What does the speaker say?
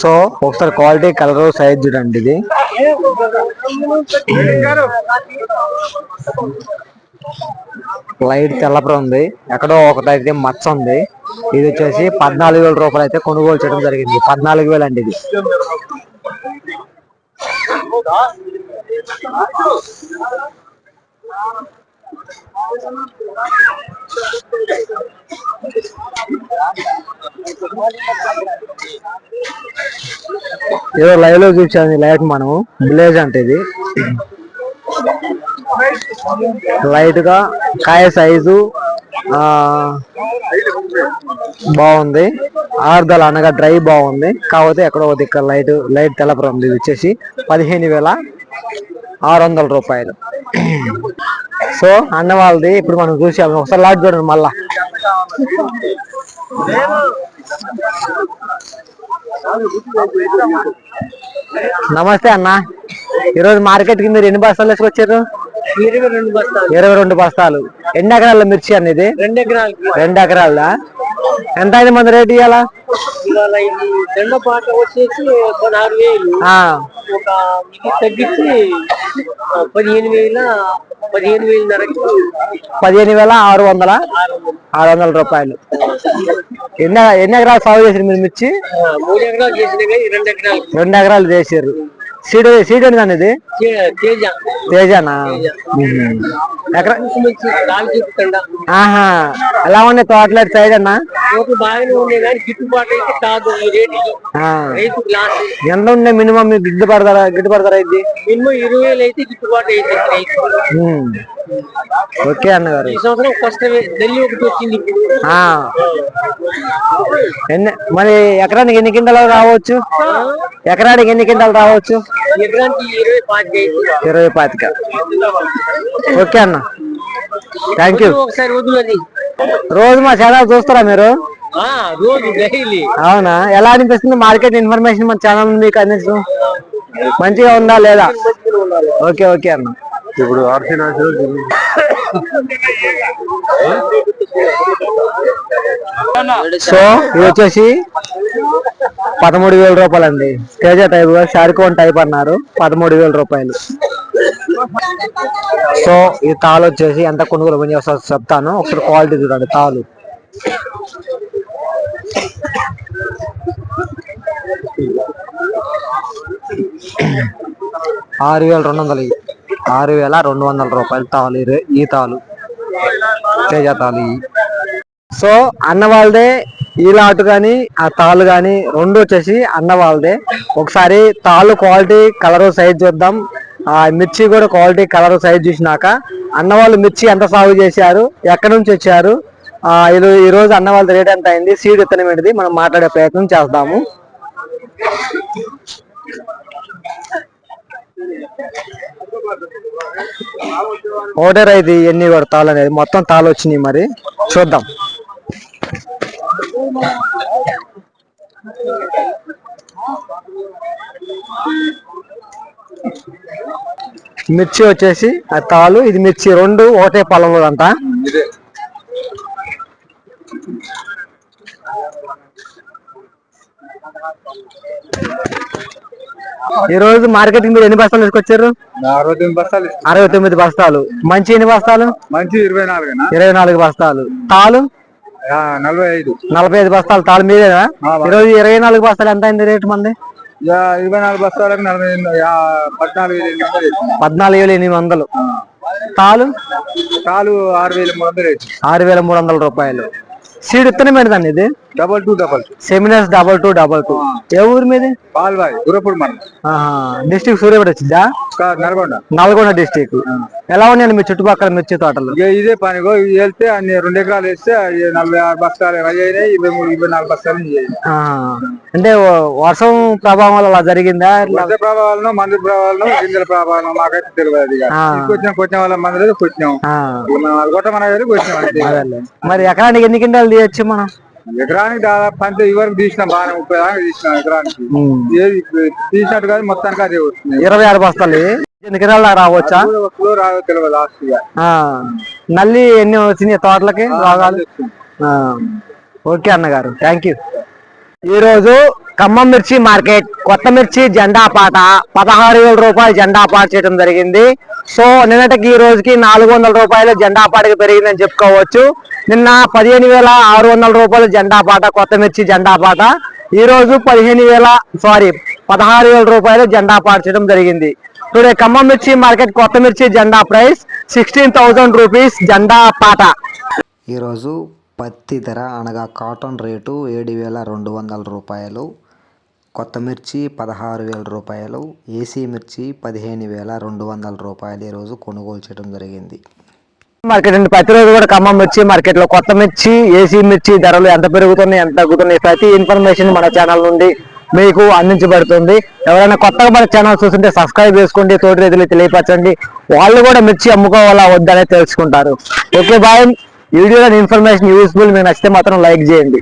So ఒకసారి quality colour size చూడండి ఇది. లైట్ తెల్లపర ఉంది. ఎక్కడో ఒకటైతే మచ్చ ఉంది. ఇది వచ్చేసి పద్నాలుగు వేల రూపాయలు అయితే కొనుగోలు చేయడం జరిగింది. పద్నాలుగు వేలు అండి ఇది. ఏదో లైవ్లో చూసాను లైట్ మనం విలేజ్ అంటే ఇది. లైట్గా కాయ సైజు బాగుంది. ఆర్దలు అనగా డ్రై బాగుంది. కాకపోతే ఎక్కడో ఒక దిక్క లైట్ లైట్ తెలపర ఇది వచ్చేసి పదిహేను వేల ఆరు వందల రూపాయలు. సో అన్న వాళ్ళది ఇప్పుడు మనం చూసాము ఒకసారి లాట్ చూడండి మళ్ళా. నమస్తే అన్న. ఈరోజు మార్కెట్కి మీరు ఎన్ని బస్తాలు వేసుకొచ్చారు ఇరవై రెండు బస్తాలు. ఇరవై రెండు బస్తాలు. ఎన్ని ఎకరాల మిర్చి అనేది రెండు ఎకరాలకి. రెండు ఎకరాల. ఎంత అయింది మన రేటు ఇవాళ ఇవాళ ఇది రెండో పాట వచ్చేసి పదహారు వేలు. ఒక ఇది తగ్గించి పదిహేను వేల పదిహేను వేలన్నరకి పదిహేను వేల ఆరు వందల ఆరు వందలు. రూపాయలు. ఎన్ని ఎన్ని ఎకరాలు సాగు చేసారు మీరు మిర్చి? మూడు ఎకరాలు చేసినా కానీ రెండు ఎకరాలకి రెండు ఎకరాలు చేసారు సీడ్ సీడ్ ఏంటి ఇది? తేజానా ఆహా. ఎలా ఉన్నాయి రైతు లాస్. ఎంత ఉండే మినిమం గిట్టుబాటు ధర? గిట్టుబాటు ధర ఇది మినిమం ఇరవై అయితే గిట్టుబాటు. ఓకే అన్నగారు. ఈ సంవత్సరం కష్టమే ఢిల్లీ ఒకటి వచ్చింది. మరి ఎకరానికి ఎన్ని కింటాలు రావచ్చు? ఎకరానికి ఎన్ని కింటాలు రావచ్చు? ఇరవై పాతిక ఓకే అన్న. థ్యాంక్ యూ రోజు మా ఛానల్ చూస్తారా మీరు? అవునా? ఎలా అనిపిస్తుంది మార్కెట్ ఇన్ఫర్మేషన్ మన ఛానల్ మీకు అందించడం? మంచిగా ఉందా లేదా? ఓకే ఓకే అన్న. ఇప్పుడు ఆర్సీ సో ఇది వచ్చేసి పదమూడు వేల రూపాయలు అండి తేజ టైప్ షారికోన్ టైప్ అన్నారు. పదమూడు వేల రూపాయలు. సో ఈ తాలు వచ్చేసి ఎంత కొనుగోలు పని చేస్తారో చెప్తాను. ఒకసారి క్వాలిటీ చూడండి తాలు. ఆరు వేల రెండు వందలు. ఆరు వేల రెండు వందల రూపాయలు తాలు ఈ తాలు తేజ తాలు. సో అన్న వాళ్ళదే ఈ లాటు కానీ ఆ తాళ్ళు కానీ రెండు వచ్చేసి అన్న వాళ్ళదే. ఒకసారి తాళ్ళు క్వాలిటీ కలరు సైజ్ చూద్దాం. ఆ మిర్చి కూడా క్వాలిటీ కలర్ సైజ్ చూసినాక. అన్న వాళ్ళు మిర్చి ఎంత సాగు చేశారు ఎక్కడి నుంచి వచ్చారు? ఈ రోజు అన్న వాళ్ళ రేట్ ఎంత అయింది? సీడ్ విత్తనం ఏంటిది? మనం మాట్లాడే ప్రయత్నం చేస్తాము ఒకటే రైతు ఎన్ని కూడా తాళ్ళు అనేది మొత్తం తాళ్ళు వచ్చినాయి మరి. చూద్దాం. మిర్చి వచ్చేసి ఆ తాలు ఇది మిర్చి రెండు ఒకటే పొలంలో అంతా ఈ రోజు మార్కెటింగ్ మీరు ఎన్ని బస్తాలు తీసుకొచ్చారు? అరవై తొమ్మిది బస్తాలు మంచి ఎన్ని బస్తాలు? మంచి ఇరవై నాలుగేనా? ఇరవై నాలుగు బస్తాలు. తాలు? నలభై ఐదు. నలభై ఐదు బస్తాలు. తాలు మీదేనా? ఈ రోజు ఇరవై నాలుగు బస్తాలు ఎంత అయింది రేటు మంది? ఇరవై నాలుగు బస్తాలకు నలభై పద్నాలుగు వేలు ఎనిమిది. పద్నాలుగు వేలు ఎనిమిది వందలు. తాలు? తాలు ఆరు వేల మూడు వందలు. ఆరు వేల మూడు వందల రూపాయలు. సీడ్ ఇత్తనం ఏంటిదండి ఇది. Double two double seminars double two double two. ఏ ఊరు మీది? పాల్వాయి గురపూడి మనం డిస్టిక్ సూర్యాపేట వచ్చిందా? నల్గొండ. నల్గొండ డిస్టిక్. ఎలా ఉన్నాయండి మీ చుట్టుపక్కల మిర్చి తోటలు? ఇదే పనిగో ఇది వెళ్తే అన్ని రెండు ఎకరాలు వేస్తే నలభై ఆరు బస్తాలు అయినాయి ఇరవై మూడు ఇరవై నాలుగు బస్తాలు అంటే వర్షం ప్రభావం వల్ల అలా జరిగిందా? వర్ష ప్రభావాలను మందు ప్రభావాలను గింజల ప్రభావాలను మాకైతే తెలియదు. కొంచెం కొంచెం వాళ్ళ మందులు కొంచెం ఆ, కొట్టమన కొంచెం. మరి ఎకరానికి ఎన్ని కింటాలు తీయచ్చు మనం. ఎకరానికి దాదాపు పంచ ఇవరకు తీసినాం బాగా ముప్పై దాకా తీసినాం ఎకరానికి. ఏది తీసినట్టు కాదు మొత్తానికి అదే వస్తుంది. ఇరవై ఆరు బస్తాలు. ఎన్ని దాకా రావచ్చా? రాదో తెలియదు లాస్ట్ నల్లి ఎన్ని వచ్చినాయి తోటలకి రోగాలు? ఓకే అన్నగారు. థ్యాంక్ యూ ఈరోజు ఖమ్మం మిర్చి మార్కెట్ కొత్త మిర్చి జెండా పాట పదహారు వేల రూపాయలు జెండా పాట చేయడం జరిగింది. సో నిన్నటికి ఈ రోజుకి నాలుగు వందల రూపాయలు జెండా పాటకి పెరిగిందని చెప్పుకోవచ్చు. నిన్న పదిహేను వేల ఆరు వందల రూపాయలు జెండా పాట కొత్త మిర్చి జెండా పాట. ఈ రోజు పదిహేను వేల సారీ పదహారు వేల రూపాయలు జెండా పాట చేయడం జరిగింది. టుడే ఖమ్మం మిర్చి మార్కెట్ కొత్త మిర్చి జెండా ప్రైస్ సిక్స్టీన్ థౌసండ్ రూపీస్ జెండా పాట. ఈరోజు పత్తి ధర అనగా కాటన్ రేటు ఏడు వేల రెండు వందల రూపాయలు కొత్త మిర్చి పదహారు వేల రూపాయలు ఏసీ మిర్చి పదిహేను వేల రెండు వందల రూపాయలు ఈరోజు కొనుగోలు చేయడం జరిగింది. మార్కెట్ అండి ప్రతిరోజు కూడా ఖమ్మం మిర్చి మార్కెట్లో కొత్త మిర్చి ఏసీ మిర్చి ధరలు ఎంత పెరుగుతున్నాయి ఎంత తగ్గుతున్నాయి ప్రతి ఇన్ఫర్మేషన్ మన ఛానల్ నుండి మీకు అందించబడుతుంది. ఎవరైనా కొత్తగా మన ఛానల్ చూస్తుంటే సబ్స్క్రైబ్ చేసుకోండి తోటి రైతులు తెలియపరచండి. వాళ్ళు కూడా మిర్చి అమ్ముకోవాలా వద్దనే తెలుసుకుంటారు. Okay bye. వీడియోలో ఇన్ఫర్మేషన్ యూస్ఫుల్ మీకు నచ్చితే మాత్రం లైక్ చేయండి.